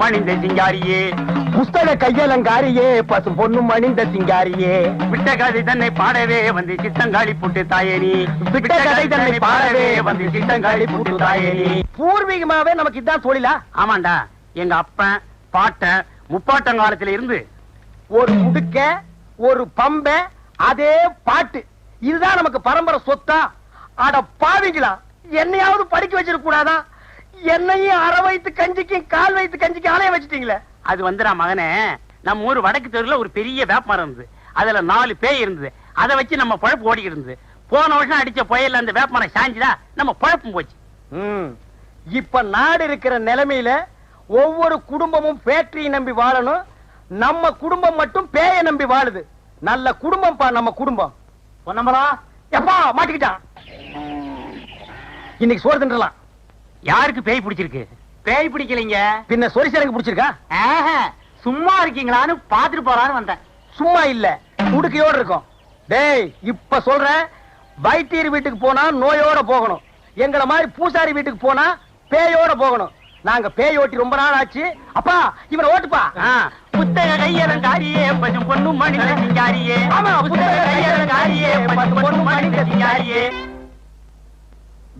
மணிந்த சிங்காரியே. புஸ்தக கையலங்காரியே பசு பொண்ணு மணிந்த சிங்காரியே. விட்ட கதை தன்னை பாடவே வந்து சித்தங்காளி புட்டு தாயேனி விட்ட கதை தன்னை பாடவே வந்து சித்தங்காளி புட்டு தாயேனி பூர்வீகமாவே நமக்கு இதான் தொழிலா ஆமாண்டா. எங்க அப்பன் பாட்டன் முப்பாட்டன் காலத்துல இருந்து ஒரு முடுக்க ஒரு பம்ப அதே பாட்டு. இதுதான் நமக்கு பரம்பரை சொத்தா. அட பாவிங்களா என்னையாவது படிக்க வச்சிருக்க கூடாதா? என்னையும் அரை வயித்து கஞ்சிக்கும் கால் வயித்து கஞ்சிக்கும் அலைய வச்சிட்டீங்களே? அது வந்து நான் மகனே. நம்ம ஊர் வடக்கு தெருல ஒரு பெரிய வேப்பமரம் இருந்தது. அதுல நாலு பேய் இருந்தது. அதை வச்சு நம்ம பழப்பு ஓடி இருந்தது. போன வருஷம் அடிச்ச புயல்ல அந்த வேப்பமரம் சாஞ்சுதா? நம்ம பழப்பும் போச்சு. ம். இப்ப நாடு இருக்கிற நிலைமையில ஒவ்வொரு குடும்பமும் ஃபேக்டரியை நம்பி வாழணும். நம்ம குடும்பம் மட்டும் பேய நம்பி வாழுது. நல்ல குடும்பம் பா நம்ம குடும்பம். பொன்னம்பலா எப்பா மாட்டிக்கிட்டான். இன்னைக்கு சோறு தின்றலாம். யாருக்கு பேய் பிடிச்சிருக்கு? பேய் பிடிக்கலைங்க. பின்ன சொரிசரங்கு பிடிச்சிருக்கா? ஆஹா, சும்மா இருக்கீங்களான்னு பாத்துட்டு போறான்னு வந்தேன். சும்மா இல்ல உடுக்கையோட இருக்கும். டேய் இப்ப சொல்றேன் வைத்தியர் வீட்டுக்கு போனா நோயோட போகணும். எங்களை மாதிரி பூசாரி வீட்டுக்கு போனா பேயோட போகணும். நாங்க பேய் ஓட்டி ரொம்ப நாள் ஆச்சு. அப்பா இவனை ஓட்டுப்பா. புத்தக கையலங்காரியே பசும் பொண்ணு மணிந்த சிங்காரியே. ஆமா, புத்தக கையலங்காரியே பசும் பொண்ணு மணிந்த சிங்காரியே.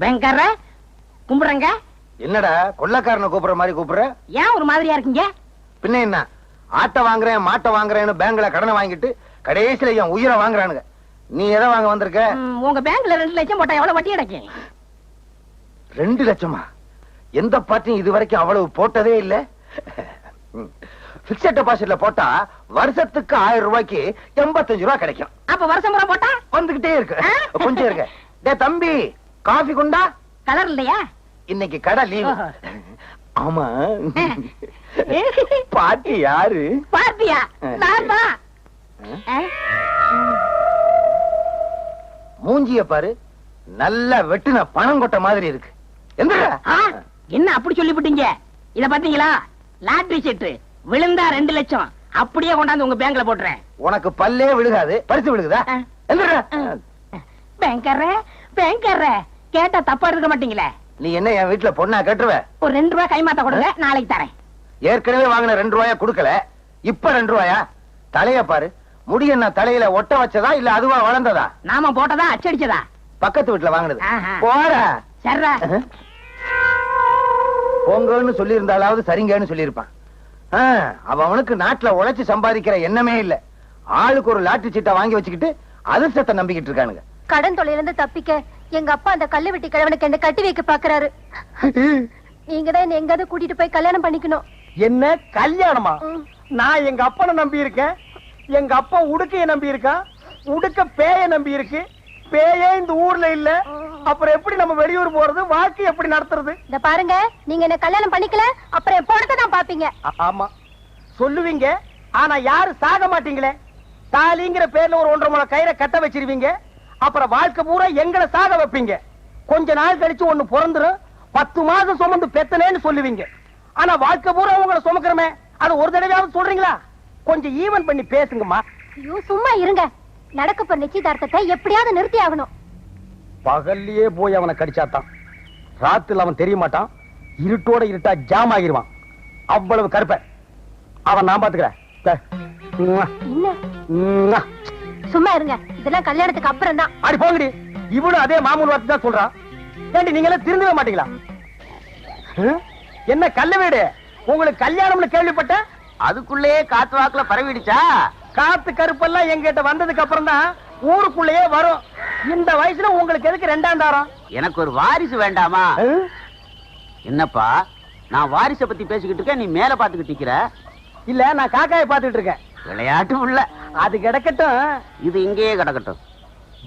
வெங்கர கும்பிடுறங்க. என்னடா கொள்ளக்காரனை கூப்பிடுற மாதிரி கூப்பிடுற? ஏன் ஒரு மாதிரியா இருக்கீங்க? பின்ன என்ன? ஆட்டை வாங்குறேன் மாட்டை வாங்குறேன்னு பேங்க்ல கடனை வாங்கிட்டு கடைசியில என் உயிரை வாங்குறானுங்க. நீ எதை வாங்க வந்திருக்க? உங்க பேங்க்ல ரெண்டு லட்சம் போட்டா எவ்வளவு வட்டி கிடைக்கும்? ரெண்டு லட்சமா? எந்த பார்ட்டியும் இது வரைக்கும் அவ்வளவு போட்டதே இல்ல. பிக்சட் டெபாசிட்ல போட்டா வருஷத்துக்கு ஆயிரம் ரூபாய்க்கு எண்பத்தஞ்சு ரூபாய் கிடைக்கும். அப்ப வருஷம் போட்டா? வந்துகிட்டே இருக்கு? கொஞ்சம் இருக்கு டே தம்பி காஃபி கொண்டா? கலர் இல்லையா? இன்னைக்கு கடை லீவு. ஆமா. பாட்டி யாரு? பார்த்தியா நான் தான்? மூஞ்சிய பாரு. நல்லா வெட்டுன பணம் கொட்ட மாதிரி இருக்கு. என்ன அப்படி சொல்லிவிட்டீங்க? இத பாத்தீங்களா லாட்டரி சீட்டு. விழுந்தா ரெண்டு லட்சம். அப்படியே கொண்டாந்து உங்க பேங்க்ல போட்டுறேன். உனக்கு பல்லே விழுகாது. பரிசு விழுகுதா? ஆ. எந்திரா. கேட்டா தப்பா எடுக்க மாட்டீங்களே? நீ என்ன என் வீட்டுல பொண்ணா கட்டுருவ? ஒரு ரெண்டு ரூபாய் கைமாத்த கொடுங்க நாளைக்கு தரேன். ஏற்கனவே வாங்கின ரெண்டு ரூபாயா குடுக்கல. இப்ப ரெண்டு ரூபாயா? தலைய பாரு. முடி என்ன தலையில ஒட்ட வச்சதா இல்ல அதுவா வளர்ந்ததா? நாம போட்டதா அச்சடிச்சதா? பக்கத்து வீட்டுல வாங்கினது. ஆஹா. போற சர்ரா பொங்கன்னு சொல்லி இருந்தாலாவது சரிங்கன்னு சொல்லியிருப்பான். அவனுக்கு நாட்டுல உழைச்சு சம்பாதிக்கிற எண்ணமே இல்ல. ஆளுக்கு ஒரு லாட்டரி சீட்டை வாங்கி வச்சுக்கிட்டு அதிர்ஷ்டத்தை நம்பிக்கிட்டு இருக்கானுங்க. கடன் தொல்லையில இருந்து தப்பிக்க எங்க அப்பா அந்த கல்லு வெட்டி கிழவனுக்கு என்ன கட்டி வைக்க பாக்குறாரு. நீங்க தான் என்ன எங்காவது கூட்டிட்டு போய் கல்யாணம் பண்ணிக்கணும். என்ன? கல்யாணமா. நான் எங்க அப்பனை நம்பி இருக்கேன். எங்க அப்பா உடுக்கைய நம்பி இருக்கான் உடுக்க பேய நம்பி இருக்கு. பேயே இந்த ஊர்ல இல்ல. அப்புறம் எப்படி நம்ம வெளியூர் போறது? வாழ்க்கை எப்படி நடத்துறது? இந்த பாருங்க நீங்க என்ன கல்யாணம் பண்ணிக்கல அப்புறம் என் பொண்ணத்தை தான் பாப்பீங்க. ஆமா. சொல்லுவீங்க ஆனா யாரும் சாக மாட்டீங்களே? தாலிங்கிற பேர்ல ஒரு ஒன்றரை முளை கயிறை கட்ட வச்சிருவீங்க. அப்புறம் வாழ்க்கை பூரா எங்களை சாக வைப்பீங்க. கொஞ்ச நாள் கழிச்சு ஒண்ணு பிறந்துரும். பத்து மாசம் சுமந்து பெத்தனேன்னு சொல்லுவீங்க. ஆனா வாழ்க்கை பூரா உங்களை சுமக்கிறமே. அது ஒரு தடவையாவது சொல்றீங்களா? கொஞ்சம் ஈவன் பண்ணி பேசுங்கம்மா. ஐயோ சும்மா இருங்க. நடக்க போற நிச்சயதார்த்தத்தை எப்படியாவது நிறுத்தி ஆகணும். பகல்லையே போய் அவனை கடிச்சாத்தான். ராத்துல அவன் தெரிய மாட்டான். இருட்டோட இருட்டா ஜாம் ஆகிருவான். அவ்வளவு கருப்ப. அவன் நான் பாத்துக்கிறேன். சும்மா இருங்க. இதெல்லாம் கல்யாணத்துக்கு அப்புறம் தான் அடி போங்கடி. இவனும் அதே மாமூல் வார்த்தை தான் சொல்றான் ஏண்டி நீங்க எல்லாம் திருந்தவே மாட்டீங்களா? என்ன கல்ல வீடு? உங்களுக்கு கல்யாணம்னு கேள்விப்பட்டேன். அதுக்குள்ளேயே காத்து வாக்குல பரவிடுச்சா? காத்து கருப்பெல்லாம் எங்கிட்ட வந்ததுக்கு அப்புறம் தான் ஊருக்குள்ளேயே வரும். இந்த வயசுல உங்களுக்கு எதுக்கு ரெண்டாம் தாரம்? எனக்கு ஒரு வாரிசு வேண்டாமா? என்னப்பா நான் வாரிசை பத்தி பேசிக்கிட்டு இருக்கேன் நீ மேல பாத்துக்கிட்டு நிக்கிற? இல்ல நான் காக்காயை பாத்துட்டு இருக்கேன். விளையாட்டு உள்ள. அது கிடக்கட்டும். இது இங்கேயே கிடக்கட்டும்.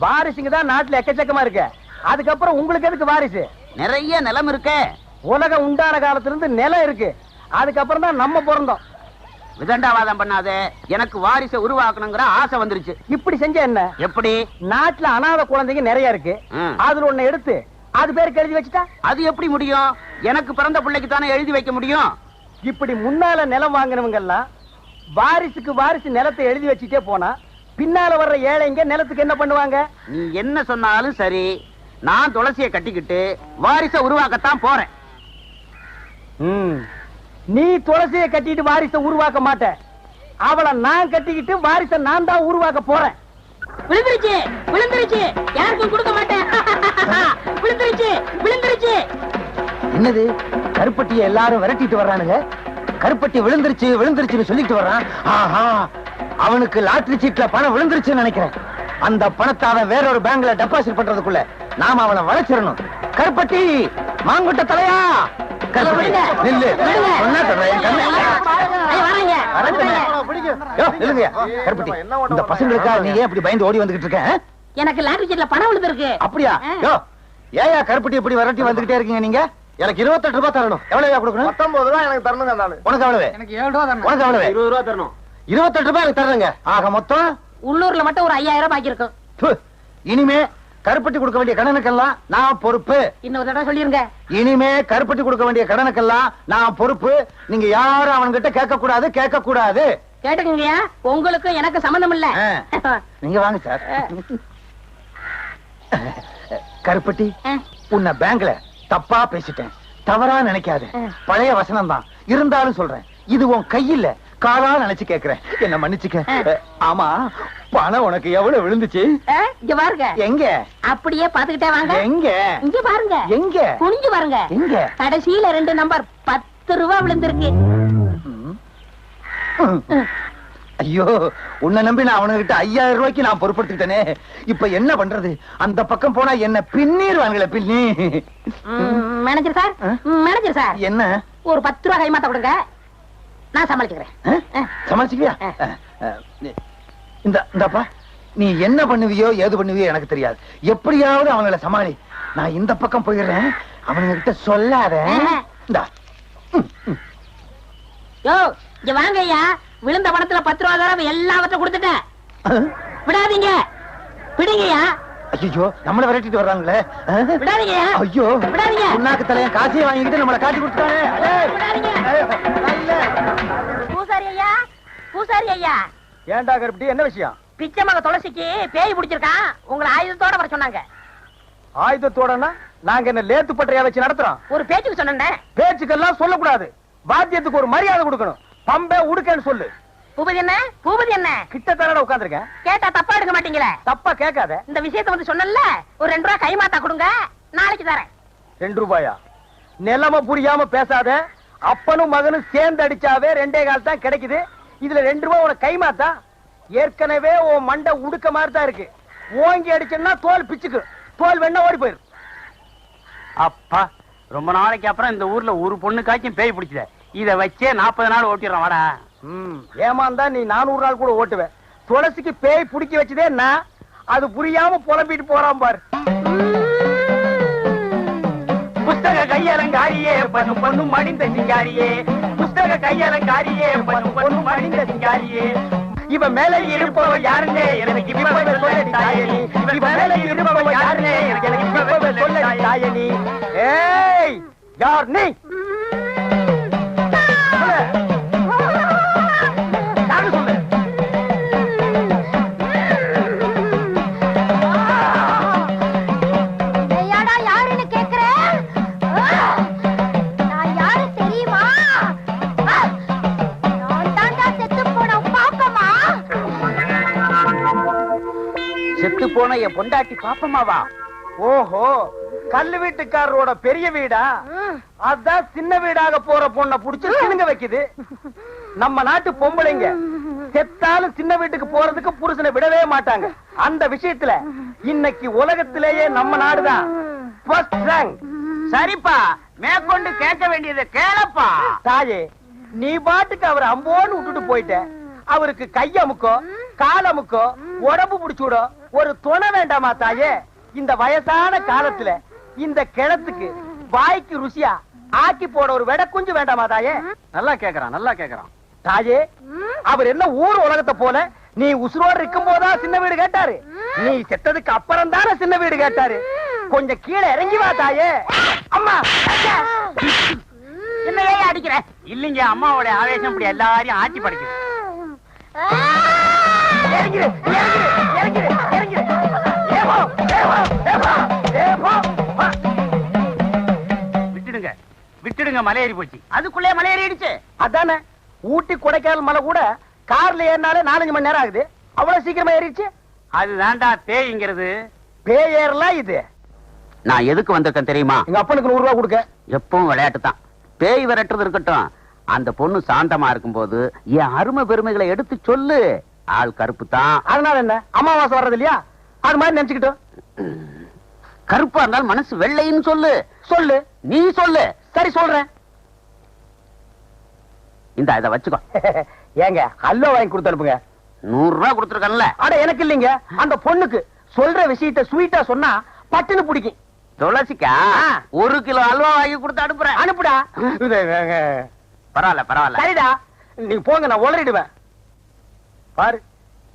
வாரிசுங்க தான் நாட்டுல எக்கச்சக்கமா இருக்கு. அதுக்கப்புறம் உங்களுக்கு எதுக்கு வாரிசு? நிறைய நிலம் இருக்கே. உலகம் உண்டான காலத்துல இருந்து நிலம் இருக்கு. அதுக்கப்புறம் தான் நம்ம பிறந்தோம். விதண்டாவாதம் பண்ணாதே. எனக்கு வாரிசை உருவாக்கணுங்கிற ஆசை வந்துருச்சு. இப்படி செஞ்ச என்ன? எப்படி? நாட்டுல அனாதை குழந்தைங்க நிறைய இருக்கு. அதுல ஒண்ணு எடுத்து அது பேருக்கு எழுதி வச்சுட்டா? அது எப்படி முடியும்? எனக்கு பிறந்த பிள்ளைக்கு தானே எழுதி வைக்க முடியும்? இப்படி முன்னால நிலம் வாங்கினவங்க எல்லாம் வாரிசுக்கு வாரிசு நிலத்தை எழுதி வச்சுட்டே போனா பின்னால வர்ற ஏழைங்க நிலத்துக்கு என்ன பண்ணுவாங்க? நீ என்ன சொன்னாலும் சரி நான் துளசியை கட்டிக்கிட்டு வாரிசை உருவாக்கத்தான் போறேன். ம். நீ துளசிய கட்டிட்டு வாரிசை உருவாக்க மாட்ட. அவளை நான் கட்டிக்கிட்டு வாரிசை நான் தான் உருவாக்க போறேன். விழுந்துருச்சு விழுந்துருச்சு. யாருக்கும் கொடுக்க மாட்டேன். விழுந்துருச்சு விழுந்துருச்சு. என்னது? கருப்பட்டியை எல்லாரும் விரட்டிட்டு வர்றானுங்க? கருப்பட்டி விழுந்துருச்சு விழுந்துருச்சுன்னு சொல்லிட்டு வர்றான். ஆஹா அவனுக்கு லாட்டரி சீட்ல பணம் விழுந்துருச்சுன்னு நினைக்கிறேன். அந்த பணத்தை அவன் வேற ஒரு பேங்க்ல டெபாசிட் பண்றதுக்குள்ள நாம அவனை வளைச்சிடணும். கருப்பட்டி மாங்குட்ட தலையா? இந்த பசங்களுக்கா நீ ஏன் இப்படி பயந்து ஓடி வந்துகிட்டு இருக்க? எனக்கு லாட்டரி சீட்ல பணம் விழுந்திருக்கு. அப்படியா? ஏயா கருப்பட்டி இப்படி விரட்டி வந்துகிட்டே இருக்கீங்க நீங்க? எனக்கு இருபத்தெட்டு ரூபாய் தரணும். எவ்வளவு கொடுக்கணும்? பத்தொன்பது ரூபாய் எனக்கு தரணுங்க நானு உனக்கு எவ்வளவு? எனக்கு ஏழு ரூபா தரணும். உனக்கு எவ்வளவு? இருபது ரூபாய் தரணும். இருபத்தெட்டு ரூபாய் எனக்கு தர்றேங்க ஆக மொத்தம்? உள்ளூர்ல மட்டும் ஒரு ஐயாயிரம் பாக்கி இருக்கும். இனிமே கருப்பட்டி கொடுக்க வேண்டிய கடனுக்கெல்லாம் நான் பொறுப்பு. இன்னொரு தடவை சொல்லிருங்க. இனிமே கருப்பட்டி கொடுக்க வேண்டிய கடனுக்கெல்லாம் நான் பொறுப்பு. நீங்க யாரும் அவன்கிட்ட கேட்க கூடாது கேட்க கூடாது கேட்டுக்கங்கய்யா. உங்களுக்கும் எனக்கு சம்பந்தம் இல்ல. நீங்க வாங்க சார். கருப்பட்டி. உன்னை பேங்க்ல தப்பா பேசிட்டேன். தவறா நினைக்காத. பழைய வசனம் தான் இருந்தாலும் சொல்றேன். இது உன் கையில. காலா நினைச்சு கேக்குறேன். என்ன மன்னிச்சுக்க. ஆமா பணம் உனக்கு எவ்வளவு விழுந்துச்சு? இங்க பாருங்க. எங்க? அப்படியே பாத்துக்கிட்டே வாங்க. எங்க? இங்க பாருங்க. எங்க? குனிஞ்சு பாருங்க. எங்க? கடைசியில ரெண்டு நம்பர். பத்து ரூபா விழுந்திருக்கு. ஐயோ உன்னை நம்பி நான் அவனுகிட்ட ஐயாயிரம் ரூபாய்க்கு நான் பொறுப்படுத்திட்டேனே இப்ப என்ன பண்றது? அந்த பக்கம் போனா என்ன பின்னிடுவாங்களே பின்னி. ம், மேனேஜர் சார்? Manager sir. என்ன? ஒரு பத்து ரூபா கைமாத்த கொடுங்க. நான் சமாளிச்சுக்கிறேன்? சமாளிச்சுக்கியா? இந்த இந்தப்பா நீ என்ன பண்ணுவியோ ஏது பண்ணுவியோ எனக்கு தெரியாது. எப்படியாவது அவங்கள சமாளி. நான் இந்த பக்கம் போயிடுறேன். அவனுங்க கிட்ட சொல்லாத. இந்தா. யோ இங்க வாங்க ஐயா. விழுந்த பணத்துல பத்து ரூபா தடவை எல்லாவற்றையும் கொடுத்துட்டேன். விடாதீங்க. விடுங்கய்யா. ஐயோ நம்மள விரட்டிட்டு வர்றாங்களே. ஆ? விடாதீங்கய்யா. ஐயோ விடாதீங்க. உன்னாக்கு தலையன் காசையை வாங்கிட்டு நம்மளை காட்டி கொடுத்தானே. விடாதீங்க. பூசாரி ஐயா பூசாரி ஐயா ஏன்டா கருப்பட்டி என்ன விஷயம்? பிச்சை மக துளசிக்கு பேய் பிடிச்சிருக்கான். உங்களை ஆயுதத்தோட வர சொன்னாங்க. ஆயுதத்தோடனா நாங்க என்ன லேத்து பட்டறையா வச்சு நடத்துறோம்? ஒரு பேச்சுக்கு சொன்னேன் பேச்சுக்கெல்லாம் சொல்லக்கூடாது. வாத்தியத்துக்கு ஒரு மரியாதை கொடுக்கணும். பம்பே உடுக்கன்னு சொல்லு. பூபதி என்ன பூபதி என்ன கிட்ட தரட உட்காந்துருக்கேன் கேட்டா தப்பா எடுக்க மாட்டீங்களே? தப்பா கேட்காத. இந்த விஷயத்தை வந்து சொன்னல ஒரு ரெண்டு ரூபா கைமாத்தா கொடுங்க நாளைக்கு தரேன். ரெண்டு ரூபாயா? நிலைமை புரியாம பேசாத. அப்பனும் மகனும் சேர்ந்து அடிச்சாவே ரெண்டே கால் தான் கிடைக்குது. இதுல ரெண்டு ரூபாய் உனக்கு கைமாத்தா? ஏற்கனவே உன் மண்டை உடுக்க மாதிரி தான் இருக்கு. ஓங்கி அடிச்சேன்னா தோல் பிச்சுக்கு. தோல் வேணா ஓடி போயிரு. அப்பா ரொம்ப நாளைக்கு அப்புறம் இந்த ஊர்ல ஒரு பொண்ணுக்காச்சும் பேய் பிடிச்சத. இத வச்சே நாற்பது நாள் ஓட்டிடுறோம் வாடா. ஏமாந்தா நீ நானூறு நாள் கூட ஓட்டுவேன் துளசிக்கு பேய் பிடிக்க வச்சதே நான் அது புரியாம புலம்பிட்டு போறான் பாரு. புஸ்தக கையலங்காரியே பண்ணு பொண்ணு மடிந்த சிங்காரியே. புஸ்தக கையலங்காரியே பண்ணு பொண்ணு மடிந்த சிங்காரியே. இவன் மேல இருப்பவ யாருன்னே எனக்கு சொல்ல தாயனி இவன் மேல இருப்பவ யாருன்னே எனக்கு இப்பவே சொல்ல தாயனி ஏய் யார் நீ? பொண்டாட்டி பாப்பமாவா? ஓஹோ கல்லு வீட்டுக்காரரோட பெரிய வீடா? அதான் சின்ன வீடாக போற பொண்ணை புடிச்சு சினுங்க வைக்குது. நம்ம நாட்டு பொம்பளைங்க செத்தாலும் சின்ன வீட்டுக்கு போறதுக்கு புருஷனை விடவே மாட்டாங்க. அந்த விஷயத்துல இன்னைக்கு உலகத்திலேயே நம்ம நாடுதான் சரிப்பா மேற்கொண்டு கேட்க வேண்டியதை கேளப்பா. தாயே நீ பாட்டுக்கு அவர் அம்போன்னு விட்டுட்டு போயிட்ட. அவருக்கு கையமுக்கோ காலமுக்கோ உடம்பு புடிச்சுடும் ஒரு துணை வேண்டாமா தாயே? இந்த வயசான காலத்துல இந்த கிணத்துக்கு வாய்க்கு ருசியா ஆக்கி போட ஒரு வெட குஞ்சு வேண்டாமா தாயே? நல்லா கேக்குறான் நல்லா கேக்குறான். தாயே அவர் என்ன ஊர் உலகத்தை போல நீ உசுரோடு இருக்கும் போதா சின்ன வீடு கேட்டாரு? நீ செத்ததுக்கு அப்புறம் தானே சின்ன வீடு கேட்டாரு? கொஞ்சம் கீழே இறங்கி வா தாயே. அம்மா என்ன ஏன் அடிக்கிற? இல்லைங்க அம்மாவோட ஆவேசம் இப்படி எல்லாரையும் ஆட்டி படைக்குது. இறங்கிரு இறங்கிரு. விட்டுடுங்க மலையேறி போச்சு. அதுக்குள்ளே மலையேறிடுச்சு. அதானே? ஊட்டி கொடைக்கானல் மலை கூட கார்ல ஏறினாலே நாலஞ்சு மணி நேரம் ஆகுது. அவ்வளவு சீக்கிரமா ஏறிடுச்சு. அதுதான்டா பேய்ங்கிறது. பேய் ஏறலாம் இது? நான் எதுக்கு வந்திருக்கேன் தெரியுமா? எங்க அப்பனுக்கு நூறு ரூபாய் கொடுக்க. எப்பவும் விளையாட்டு தான் பேய் விரட்டுறது இருக்கட்டும். அந்த பொண்ணு சாந்தமா இருக்கும்போது என் அருமை பெருமைகளை எடுத்து சொல்லு. ஆள் கருப்பு தான் அதனால என்ன? அமாவாசை வர்றது இல்லையா அது மாதிரி நினைச்சுக்கிட்டோம் கருப்பா இருந்தாலும் மனசு வெள்ளைன்னு சொல்லு. சொல்லு. நீ சொல்லு. சரி சொல்றேன். இந்த இதை வச்சுக்கோ. ஏங்க ஹல்வா வாங்கி கொடுத்து அனுப்புங்க. நூறு ரூபாய் கொடுத்துருக்கேன்ல. அட எனக்கு இல்லைங்க. அந்த பொண்ணுக்கு சொல்ற விஷயத்த ஸ்வீட்டா சொன்னா பட்டுன்னு பிடிக்கும். துளசிக்கா. ஒரு கிலோ அல்வா வாங்கி கொடுத்து அனுப்புறேன். அனுப்புடா. பரவாயில்ல பரவாயில்ல. சரிடா. நீ போங்க நான் உளறிடுவேன். பாரு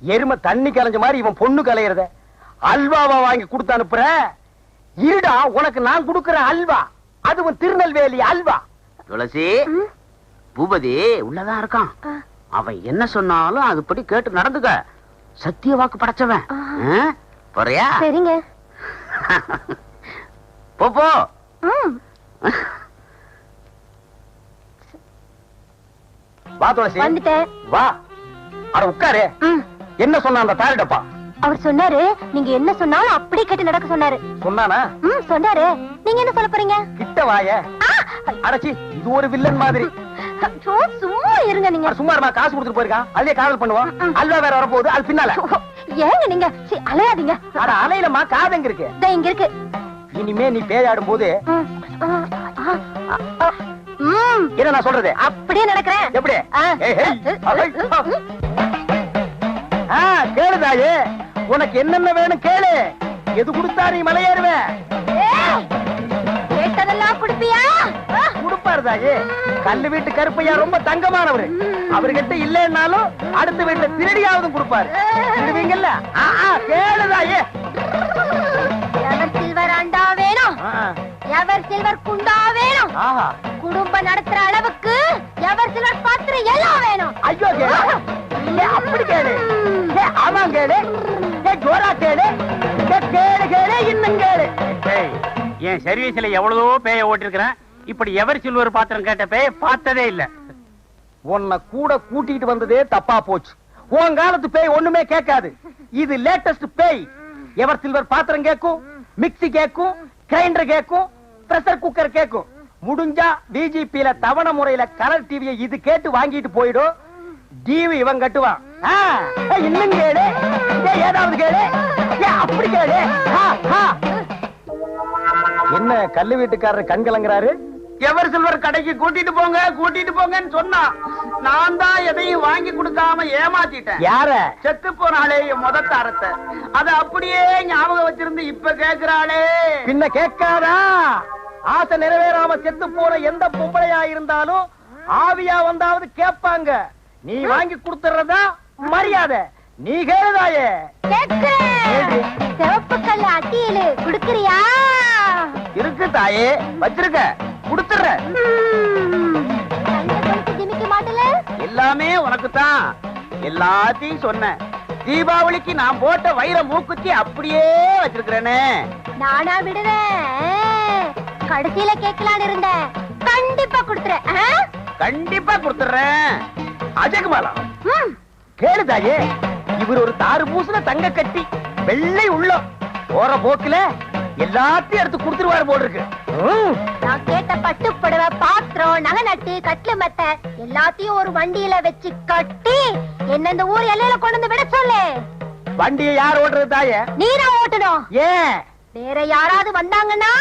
எருமை தண்ணி கலைஞ்ச மாதிரி இவன் பொண்ணு கலையறத. அல்வாவா வாங்கி கொடுத்து அனுப்புற இருடா உனக்கு நான் கொடுக்கிற அல்வா. அதுவும் திருநெல்வேலி அல்வா. துளசி பூபதி உள்ளதான் இருக்கான். அவன் என்ன சொன்னாலும் அதுபடி கேட்டு நடந்துக்க. சத்திய வாக்கு படைச்சவன்? போறியா? சரிங்க. போ போ. ம், வா துளசி. வந்துட்டேன். வா. அட உட்காரு. என்ன சொன்ன அந்த தாரிடப்பா? அவர் சொன்னாரு நீங்க என்ன சொன்னாலும் அப்படி கேட்டு நடக்க சொன்னாரு. சொன்னானா? ம் சொன்னாரு. நீங்க என்ன சொல்ல போறீங்க? கிட்ட வாய. அடச்சி இது ஒரு வில்லன் மாதிரி. சும்மா இருங்க நீங்க. சும்மா இருமா, காசு கொடுத்துட்டு போயிருக்கான் அதே காதல் பண்ணுவான் ம். அல்வா வேற வரப்போகுது அது பின்னால. ஏங்க நீங்க? சீ, அலையாதீங்க. அட அலையிலமா காதங்க இருக்கு? இங்க இருக்கு. இனிமே நீ பேயாடும் போது என்ன நான் சொல்றது? அப்படியே நடக்கிறேன். எப்படி? ஆ. உனக்கு என்னென்ன வேணும் கேளு. எது கொடுத்தா நீ மலையேறுவ? கேட்டதெல்லாம் குடுப்பியா? கொடுப்பாரு தாயே கல்லு வீட்டு கருப்பையா ரொம்ப தங்கமானவரு. அவர்கிட்ட இல்லைன்னாலும் அடுத்த வீட்டுல திருடியாவது கொடுப்பாரு. திருடுவீங்கல்ல? கேளு தாயே எவர் சில்வர் அண்டா வேணும்? எவர் சில்வர் குண்டா வேணும்? ஆஹா. குடும்பம் நடத்துற அளவுக்கு எவர் சில்வர் பாத்திரம் எல்லாம் வேணும்? ஐயோ என் சர்வீஸ்ல எவ்வளவோ பேய ஓட்டிருக்கிறேன். இப்படி எவர் சில்வர் பாத்திரம் கேட்ட பேய பார்த்ததே இல்ல. உன்னை கூட கூட்டிட்டு வந்ததே தப்பா போச்சு. உன் காலத்து பேய் ஒண்ணுமே கேட்காது. இது லேட்டஸ்ட் பேய். எவர் சில்வர் பாத்திரம் கேட்கும்? மிக்சி கேட்கும்? கிரைண்டர் கேட்கும்? பிரஷர் குக்கர் கேட்கும்? முடிஞ்சா பிஜிபில தவண முறையில கலர் டிவியை இது கேட்டு வாங்கிட்டு போயிடும் டிவி இவன் கட்டுவான் இன்னும் கேளு. ஏதாவது கேளு. அப்படி கேளு. என்ன கல்லு வீட்டுக்காரர் கண் கலங்குறாரு? எவர் சில்வர் கடைக்கு கூட்டிட்டு போங்க கூட்டிட்டு போங்கன்னு சொன்னா நான் தான் எதையும் வாங்கி கொடுக்காம ஏமாத்திட்டேன். யார? செத்து போனாலே என் முத தாரத்தை. அத அப்படியே ஞாபகம் வச்சிருந்து இப்ப கேக்குறாளே. பின்ன கேட்காதா? ஆசை நிறைவேறாம செத்து போன எந்த பொம்பளையா இருந்தாலும் ஆவியா வந்தாவது கேட்பாங்க. நீ வாங்கி கொடுத்துறதா? மரியாதை. நீ கேளுதாயே. சிவப்பு கல்லு அட்டியலு குடுக்கறியா? இருக்கு தாயே வச்சிருக்க. கொடுத்துற ம், தங்க கொலுசு ஜிமிக்க மாட்டல எல்லாமே உனக்கு தான் எல்லாத்தையும் சொன்னேன். தீபாவளிக்கு நான் போட்ட வைர மூக்குத்தி அப்படியே வச்சிருக்கிறேனே. நானா விடுவேன். கடைசியில கேட்கலான்னு இருந்தேன். கண்டிப்பா குடுத்துறேன்? கண்டிப்பா கொடுத்துறேன் அஜகுமாலா கேளு தாயே. இவர் ஒரு தாறு பூசுல தங்க கட்டி. வெள்ளை உள்ளம். போற போக்குல எல்லாத்தையும் எடுத்து கொடுத்துருவாரு போல் இருக்கு. நான் கேட்ட பட்டு புடவை பாத்திரம் நகை நட்டு கட்லு மெத்த எல்லாத்தையும் ஒரு வண்டியில வச்சு கட்டி என்ன இந்த ஊர் எல்லையில கொண்டு வந்து விட சொல்லு. வண்டியை யார் ஓட்டுறது தாயே? நீதான் ஓட்டணும். ஏன்? வேற யாராவது வந்தாங்கன்னா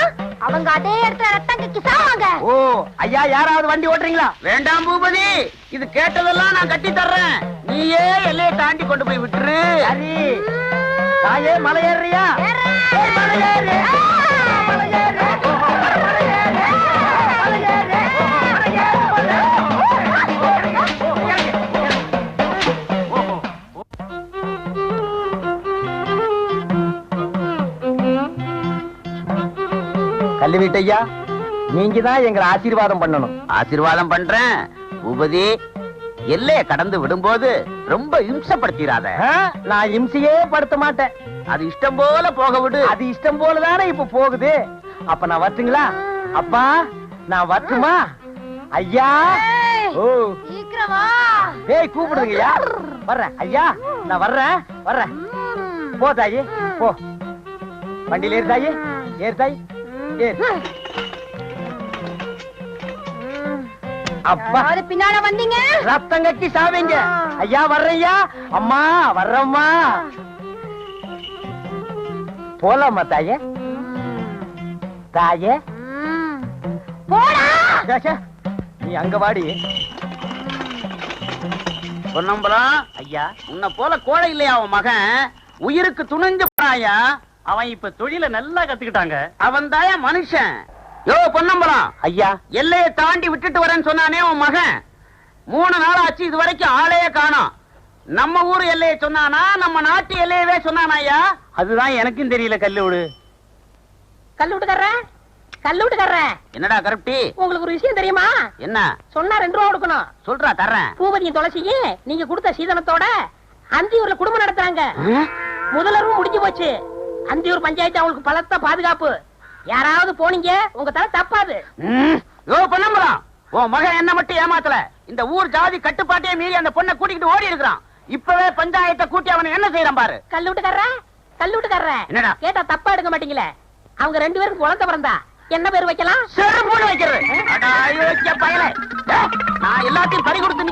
அவங்க அதே இடத்துல ரத்தம் கக்கி சாவாங்க. ஓ ஐயா யாராவது வண்டி ஓட்டுறீங்களா? வேண்டாம் பூபதி இது கேட்டதெல்லாம் நான் கட்டி தர்றேன் நீயே எல்லையை தாண்டி கொண்டு போய் விட்டுரு. சரி. தாயே மலை ஏறுறியா ஏறுறேன். ஏய், மலை ஏறு. மலை ஏறு. மலை ஏறு. மலை ஏறு. மலை ஏறு. கல்வி வீட்டையா நீங்க தான் எங்களை ஆசீர்வாதம் பண்ணணும் ஆசீர்வாதம் பண்றேன் பூபதி எல்லைய கடந்து விடும்போது ரொம்ப இம்சப்படுத்திடாத நான் இம்சையே படுத்த மாட்டேன். அது இஷ்டம் போல போக விடு. அது இஷ்டம் போலதானே இப்ப போகுது. அப்ப நான் வரட்டுங்களா? அப்பா நான் வரட்டுமா? ஐயா. ஏய், ஓ. சீக்கிரமா டேய் கூப்பிடுங்கய்யா. வர்றேன். ஐயா நான் வர்றேன். வர்றேன். போ தாயி. போ. வண்டியில ஏறு தாயி. ஏறு தாயி. ஏறு. அப்பா. பின்னால வந்தீங்க? ரத்தம் கட்டி சாவீங்க. ஐயா வர்றையா அம்மா வர்றம்மா. போலாமா தாயே. தாயே. நீ அங்க வாடி. பொன்னம்பலம். ஐயா உன்னை போல கோழை இல்லையா அவன் மகன்? உயிருக்கு துணிஞ்சு அவன் இப்ப தொழில நல்லா கத்துக்கிட்டாங்க. அவன் தாயா மனுஷன். யோ பொன்னம்பலம். ஐயா. எல்லையை தாண்டி விட்டுட்டு வரேன்னு சொன்னானே உன் மகன். மூணு நாள் ஆச்சு இது வரைக்கும் ஆளையே காணோம். நம்ம ஊர் எல்லையை சொன்னானா நம்ம நாட்டு எல்லையவே சொன்னானா ஐயா? அதுதான் எனக்கும் தெரியல கல்லூடு. கல்லு விட்டுக்கற கல்லு விட்டுக்கற என்னடா கருப்டி? உங்களுக்கு ஒரு விஷயம் தெரியுமா? என்ன? சொன்னா ரெண்டு ரூபா கொடுக்கணும். சொல்றா தர்றேன். பூபதியும் துளசியும் நீங்க கொடுத்த சீதனத்தோட அந்தியூர்ல குடும்பம் நடத்துறாங்க. முதலரும் முடிஞ்சு போச்சு. அந்தியூர் பஞ்சாயத்து அவங்களுக்கு பலத்த பாதுகாப்பு. யாராவது போனீங்க உங்க தலை தப்பாது. யோ பொன்னம்பலம். உன் மகன் என்ன மட்டும் ஏமாத்தல. இந்த ஊர் ஜாதி கட்டுப்பாட்டையே மீறி அந்த பொண்ணை கூட்டிக்கிட்டு ஓடி இருக்கிறான். இப்பவே பஞ்சாயத்தை கூட்டி அவனை என்ன செய்யறான் பாரு. கல்லு விட்டுக்கற கல்லு விட்டுக்கற. என்னடா? கேட்டா தப்பா எடுக்க மாட்டீங்களே. அவங்க ரெண்டு பேரும் குழந்தை பிறந்தா என்ன பேர் வைக்கலாம்? செருப்போடு வைக்கிறது. நான் எல்லாத்தையும் பறி கொடுத்து